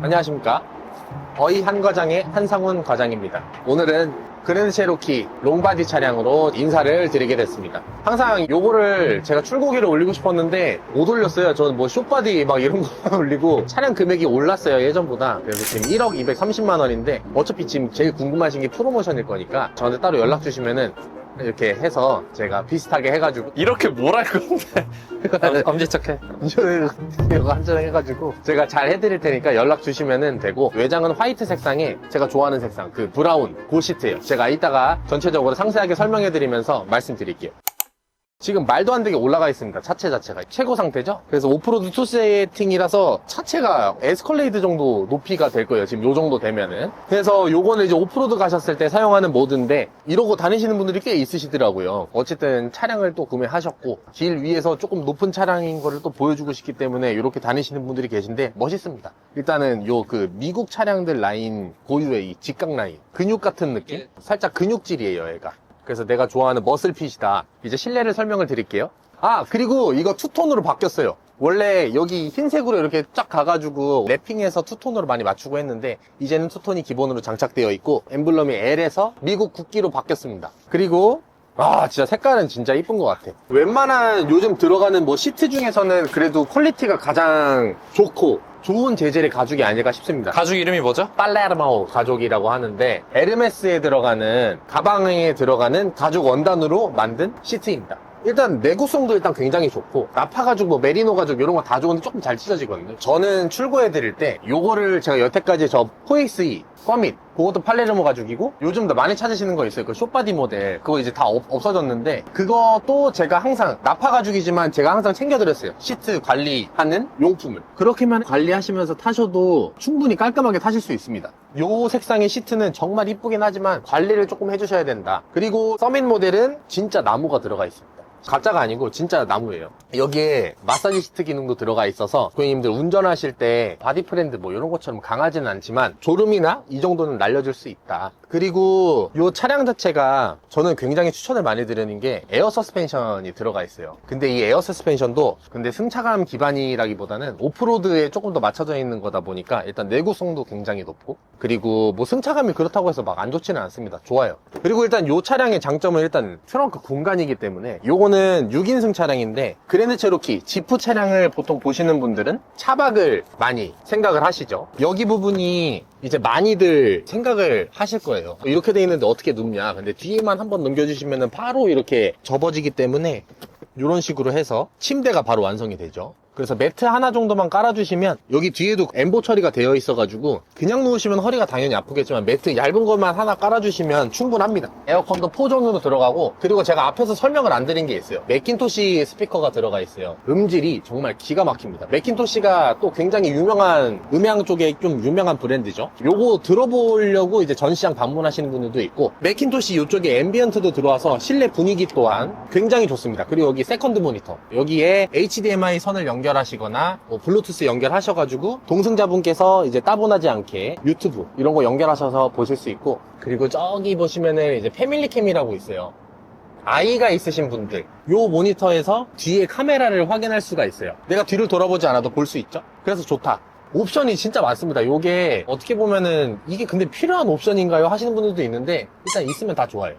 안녕하십니까. 어이 한 과장의 한상훈 과장입니다. 오늘은 그랜드 체로키 롱바디 차량으로 인사를 드리게 됐습니다. 항상 요거를 제가 출고기를 올리고 싶었는데 못 올렸어요. 저는 뭐 숏바디 막 이런 거만 올리고 차량 금액이 올랐어요. 예전보다. 그래서 지금 1억 230만 원인데 어차피 지금 제일 궁금하신 게 프로모션일 거니까 저한테 따로 연락 주시면은 이렇게 해서 제가 비슷하게 해가지고 이렇게 뭘 할 건데? 엄지척해. 이거 한잔 해가지고 제가 잘 해드릴 테니까 연락 주시면 되고 외장은 화이트 색상에 제가 좋아하는 색상 그 브라운 고 시트예요 제가 이따가 전체적으로 상세하게 설명해드리면서 말씀드릴게요 지금 말도 안 되게 올라가 있습니다. 차체 자체가. 최고 상태죠? 그래서 오프로드 투 세팅이라서 차체가 에스컬레이드 정도 높이가 될 거예요. 지금 요 정도 되면은. 그래서 요거는 이제 오프로드 가셨을 때 사용하는 모드인데 이러고 다니시는 분들이 꽤 있으시더라고요. 어쨌든 차량을 또 구매하셨고 길 위에서 조금 높은 차량인 거를 또 보여주고 싶기 때문에 이렇게 다니시는 분들이 계신데 멋있습니다. 일단은 요 그 미국 차량들 라인 고유의 이 직각 라인. 근육 같은 느낌? 살짝 근육질이에요 얘가 그래서 내가 좋아하는 머슬핏이다. 이제 실내를 설명을 드릴게요. 아, 그리고 이거 투톤으로 바뀌었어요. 원래 여기 흰색으로 이렇게 쫙 가가지고 랩핑해서 투톤으로 많이 맞추고 했는데 이제는 투톤이 기본으로 장착되어 있고 엠블럼이 L에서 미국 국기로 바뀌었습니다. 그리고 아 진짜 색깔은 진짜 이쁜 것 같아 웬만한 요즘 들어가는 뭐 시트 중에서는 그래도 퀄리티가 가장 좋고 좋은 재질의 가죽이 아닐까 싶습니다 가죽 이름이 뭐죠? 빨레르마오 가죽이라고 하는데 에르메스에 들어가는 가방에 들어가는 가죽 원단으로 만든 시트입니다. 일단 내구성도 일단 굉장히 좋고 나파 가죽, 뭐 메리노 가죽 이런 거 다 좋은데 조금 잘 찢어지거든요. 저는 출고해 드릴 때 요거를 제가 여태까지 저 포엑스이 꽈밋 그것도 팔레르모 가죽이고 요즘 더 많이 찾으시는 거 있어요. 그 숏바디 모델 그거 이제 다 없, 없어졌는데 그것도 제가 항상 나파 가죽이지만 제가 항상 챙겨드렸어요. 시트 관리하는 용품을 그렇게만 관리하시면서 타셔도 충분히 깔끔하게 타실 수 있습니다. 요 색상의 시트는 정말 이쁘긴 하지만 관리를 조금 해주셔야 된다. 그리고 서밋 모델은 진짜 나무가 들어가 있습니다. 가짜가 아니고 진짜 나무예요. 여기에 마사지 시트 기능도 들어가 있어서 고객님들 운전하실 때 바디 프렌드 뭐 이런 것처럼 강하지는 않지만 졸음이나 이 정도는 날려줄 수 있다. 그리고 이 차량 자체가 저는 굉장히 추천을 많이 드리는 게 에어 서스펜션이 들어가 있어요. 근데 이 에어 서스펜션도 근데 승차감 기반이라기보다는 오프로드에 조금 더 맞춰져 있는 거다 보니까 일단 내구성도 굉장히 높고 그리고 뭐 승차감이 그렇다고 해서 막 안 좋지는 않습니다. 좋아요. 그리고 일단 이 차량의 장점은 일단 트렁크 공간이기 때문에 요 거는 6인승 차량인데 그랜드 체로키 지프 차량을 보통 보시는 분들은 차박을 많이 생각을 하시죠. 여기 부분이 이제 많이들 생각을 하실 거예요. 이렇게 돼 있는데 어떻게 눕냐. 근데 뒤에만 한번 넘겨주시면 바로 이렇게 접어지기 때문에 이런 식으로 해서 침대가 바로 완성이 되죠. 그래서 매트 하나 정도만 깔아주시면 여기 뒤에도 엠보 처리가 되어 있어가지고 그냥 누우시면 허리가 당연히 아프겠지만 매트 얇은 것만 하나 깔아주시면 충분합니다. 에어컨도 4 정도로 들어가고 그리고 제가 앞에서 설명을 안 드린 게 있어요. 맥킨토시 스피커가 들어가 있어요. 음질이 정말 기가 막힙니다. 맥킨토시가 또 굉장히 유명한 음향 쪽에 좀 유명한 브랜드죠. 요거 들어보려고 이제 전시장 방문하시는 분들도 있고 맥킨토시 이쪽에 앰비언트도 들어와서 실내 분위기 또한 굉장히 좋습니다. 그리고 여기 세컨드 모니터 여기에 HDMI 선을 연결하시거나 뭐 블루투스 연결하셔가지고 동승자분께서 이제 따분하지 않게 유튜브 이런 거 연결하셔서 보실 수 있고 그리고 저기 보시면은 이제 패밀리캠이라고 있어요. 아이가 있으신 분들 요 모니터에서 뒤에 카메라를 확인할 수가 있어요. 내가 뒤를 돌아보지 않아도 볼 수 있죠? 그래서 좋다. 옵션이 진짜 많습니다. 요게 어떻게 보면은 이게 근데 필요한 옵션인가요? 하시는 분들도 있는데 일단 있으면 다 좋아요.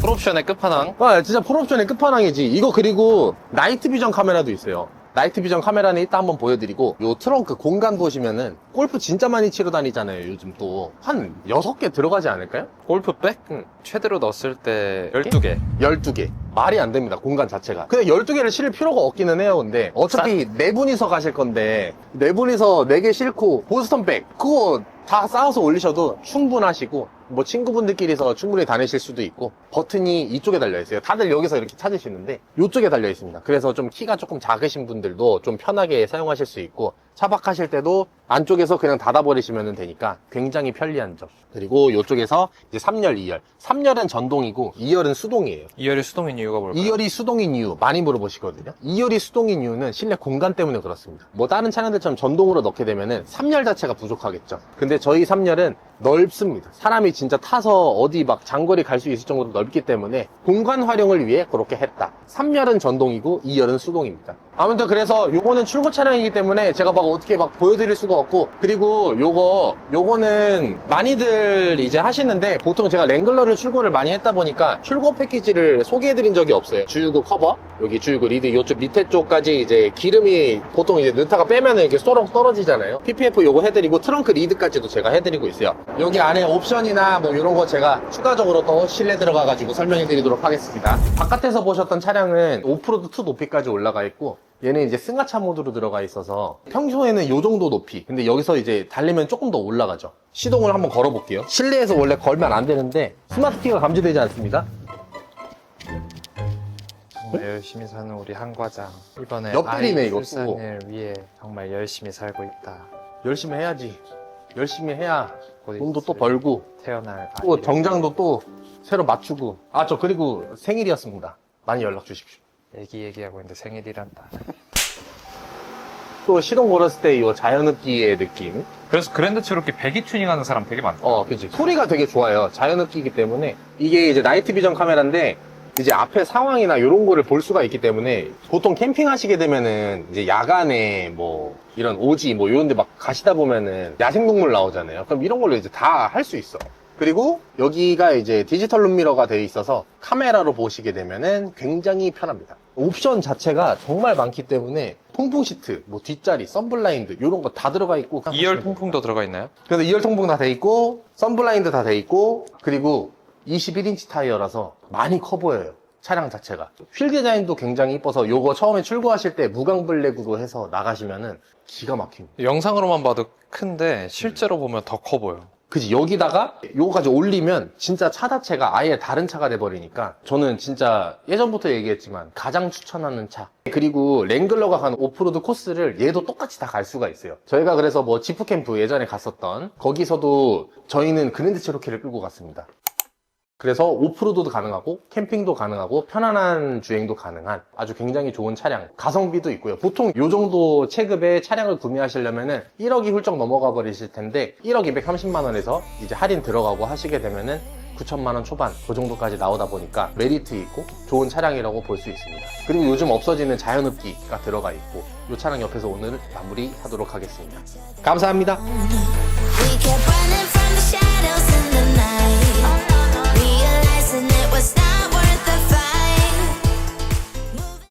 풀옵션의 끝판왕. 아 진짜 풀옵션의 끝판왕이지. 이거 그리고 나이트 비전 카메라도 있어요 나이트 비전 카메라는 이따 한번 보여드리고 요 트렁크 공간 보시면은 골프 진짜 많이 치러 다니잖아요 요즘 또 한 6개 들어가지 않을까요? 골프백? 응. 최대로 넣었을 때 12개. 12개. 말이 안 됩니다, 공간 자체가. 그냥 12개를 실을 필요가 없기는 해요, 근데. 어차피 네 분이서 가실 건데, 네 분이서 4개 싣고, 보스턴 백, 그거 다 쌓아서 올리셔도 충분하시고, 뭐 친구분들끼리서 충분히 다니실 수도 있고, 버튼이 이쪽에 달려 있어요. 다들 여기서 이렇게 찾으시는데, 이쪽에 달려 있습니다. 그래서 좀 키가 조금 작으신 분들도 좀 편하게 사용하실 수 있고, 차박하실 때도 안쪽에서 그냥 닫아버리시면 되니까 굉장히 편리한 점. 그리고 이쪽에서 이제 3열, 2열. 3열은 전동이고 2열은 수동이에요. 2열이 수동인 이유가 뭘까요? 2열이 수동인 이유 많이 물어보시거든요. 2열이 수동인 이유는 실내 공간 때문에 그렇습니다. 뭐 다른 차량들처럼 전동으로 넣게 되면은 3열 자체가 부족하겠죠. 근데 저희 3열은 넓습니다. 사람이 진짜 타서 어디 막 장거리 갈 수 있을 정도로 넓기 때문에 공간 활용을 위해 그렇게 했다. 3열은 전동이고 2열은 수동입니다. 아무튼 그래서 요거는 출고 차량이기 때문에 제가 막 어떻게 막 보여드릴 수가 없고 그리고 요거 요거는 많이들 이제 하시는데 보통 제가 랭글러를 출고를 많이 했다 보니까 출고 패키지를 소개해드린 적이 없어요. 주유구 커버? 여기 주유구 리드 요쪽 밑에 쪽까지 이제 기름이 보통 이제 느타가 빼면은 이렇게 쏘록 떨어지잖아요. PPF 요거 해드리고 트렁크 리드까지도 제가 해드리고 있어요. 여기 안에 옵션이나 뭐 이런 거 제가 추가적으로 또 실내 들어가가지고 설명해 드리도록 하겠습니다. 바깥에서 보셨던 차량은 오프로드 2 높이까지 올라가 있고 얘는 이제 승하차 모드로 들어가 있어서 평소에는 요 정도 높이 근데 여기서 이제 달리면 조금 더 올라가죠. 시동을 한번 걸어 볼게요. 실내에서 원래 걸면 안 되는데 스마트 키가 감지되지 않습니다. 정말 열심히 사는 우리 한 과장. 이번에 옆구리네, 아이 이거 출산을 위해 정말 열심히 살고 있다. 열심히 해야지. 열심히 해야 곧 돈도 또 있을 벌고 태어날 또 아이를 정장도 또 새로 맞추고. 아 저 그리고 생일이었습니다. 많이 연락 주십시오 얘기 얘기하고 있는데 생일이란다. 또 시동 걸었을 때 이 자연흡기의 느낌 그래서 그랜드 츠로키 배기 튜닝하는 사람 되게 많다. 어, 그치. 소리가 되게 좋아요. 자연흡기이기 때문에. 이게 이제 나이트 비전 카메라인데, 이제 앞에 상황이나 이런 거를 볼 수가 있기 때문에, 보통 캠핑 하시게 되면은, 이제 야간에 뭐, 이런 오지 뭐 이런 데 막 가시다 보면은, 야생동물 나오잖아요. 그럼 이런 걸로 이제 다 할 수 있어. 그리고 여기가 이제 디지털 룸미러가 되어 있어서 카메라로 보시게 되면은 굉장히 편합니다. 옵션 자체가 정말 많기 때문에 통풍 시트, 뭐 뒷자리, 썬블라인드 이런 거 다 들어가 있고 2열 통풍도 들어가 있나요? 그래서 2열 통풍 다 돼 있고 썬블라인드 다 돼 있고 그리고 21인치 타이어라서 많이 커 보여요 차량 자체가 휠 디자인도 굉장히 이뻐서 요거 처음에 출고하실 때 무광 블랙으로 해서 나가시면은 기가 막힙니다 영상으로만 봐도 큰데 실제로 보면 더 커 보여. 그지 여기다가 요거까지 올리면 진짜 차 자체가 아예 다른 차가 돼버리니까 저는 진짜 예전부터 얘기했지만 가장 추천하는 차. 그리고 랭글러가 가는 오프로드 코스를 얘도 똑같이 다 갈 수가 있어요. 저희가 그래서 뭐 지프 캠프 예전에 갔었던 거기서도 저희는 그랜드 체로키를 끌고 갔습니다 그래서 오프로드도 가능하고 캠핑도 가능하고 편안한 주행도 가능한 아주 굉장히 좋은 차량 가성비도 있고요. 보통 요 정도 체급의 차량을 구매하시려면은 1억이 훌쩍 넘어가 버리실 텐데 1억 230만 원에서 이제 할인 들어가고 하시게 되면은 9천만 원 초반 그 정도까지 나오다 보니까 메리트 있고 좋은 차량이라고 볼 수 있습니다. 그리고 요즘 없어지는 자연흡기가 들어가 있고 이 차량 옆에서 오늘 마무리 하도록 하겠습니다. 감사합니다 stop.